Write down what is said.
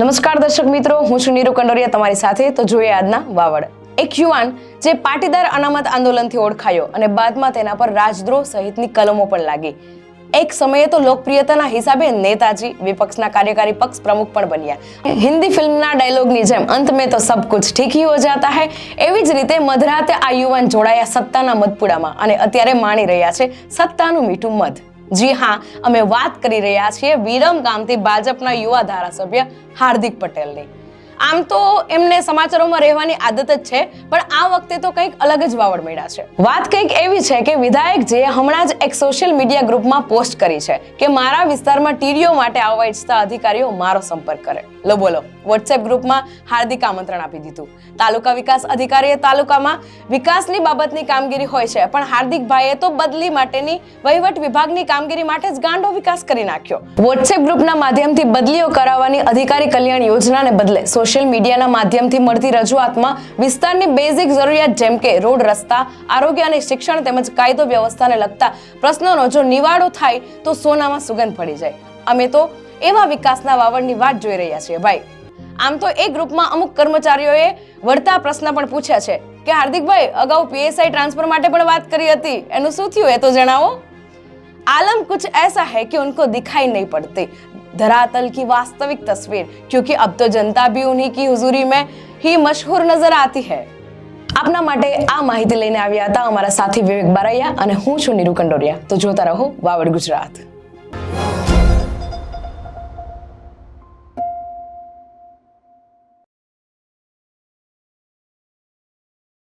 નમસ્કાર દર્શક મિત્રો, હું છું નીરુ કંડોરિયા તમારી સાથે. તો જોઈએ આજના વાવડ. એક યુવાન જે પાટીદાર અનામત આંદોલનથી ઓળખાયો અને બાદમાં તેના પર રાજદ્રોહ સહિતની કલમો પણ લાગી. એક સમયે તો લોકપ્રિયતાના હિસાબે નેતાજી, વિપક્ષના કાર્યકારી પક્ષ પ્રમુખ પણ બન્યા. હિન્દી ફિલ્મના ડાયલોગની જેમ અંત મેં તો સબ કુછ ઠીક હી હો જાતા હૈ, એવી જ રીતે મધરાતે આ યુવાન જોડાયા સત્તાના મધપુડામાં અને અત્યારે માણી રહ્યા છે સત્તાનું મીઠું મધ. જી હા અમે વાત કરી રહ્યા છીએ વિરમ ગામથી ભાજપના યુવા ધારાસભ્ય હાર્દિક પટેલની. આમ તો એમને સમાચારોમાં રહેવાની આદત જ છે, પણ આ વખતે તો કંઈક અલગ જ વાવડ મળ્યા છે. વાત કંઈક એવી છે કે વિધાયકજીએ હમણાં જ એક સોશિયલ મીડિયા ગ્રુપમાં પોસ્ટ કરી છે કે મારા વિસ્તારમાં ટીડીઓ માટે આવવા ઈચ્છતા અધિકારીઓ મારો સંપર્ક કરે. લો બોલો વોટ્સએપ ગ્રુપમાં હાર્દિક આમંત્રણ આપી દીધું. તાલુકા વિકાસ અધિકારીએ તાલુકામાં વિકાસની બાબતની કામગીરી હોય છે, પણ હાર્દિકભાઈએ તો બદલી માટેની વહીવટ વિભાગની કામગીરી માટે જ ગાંડો વિકાસ કરી નાખ્યો. વોટ્સએપ ગ્રુપના માધ્યમથી બદલીઓ કરાવવાની અધિકારી કલ્યાણ યોજનાને બદલે સોશિયલ મીડિયાના માધ્યમથી મળતી રજૂઆતમાં વિસ્તારની બેઝિક જરૂરિયાત જેમ કે રોડ, રસ્તા, આરોગ્ય અને શિક્ષણ તેમજ કાયદો વ્યવસ્થાને લગતા પ્રશ્નોનો જો નિવાડો થાય તો સોનામાં સુગંધ પડી જાય. અમે તો એવા વિકાસના વાવડની વાત જોઈ રહ્યા છીએ ભાઈ. આમ તો એ ગ્રુપમાં અમુક કર્મચારીઓએ વળતા પ્રશ્ન પણ પૂછ્યા છે કે હાર્દિકભાઈ, અગાઉ પીએસઆઈ ટ્રાન્સફર માટે પણ વાત કરી હતી. એનું શું થયું એ તો જણાવો. આલમ કુછ એસા હૈ કે ઉનકો દિખાઈ નહીં પડતી. धरातल की वास्तविक तस्वीर क्योंकि अब तो जनता भी उन्हीं की हुजूरी में ही मशहूर नजर आती है આપના માટે આ માહિતી લઈને આવ્યા હતા અમારા સાથી વિવેક બારૈયા અને હું છું નીરુ કંડોરિયા તો જોતા રહો વાવડ ગુજરાત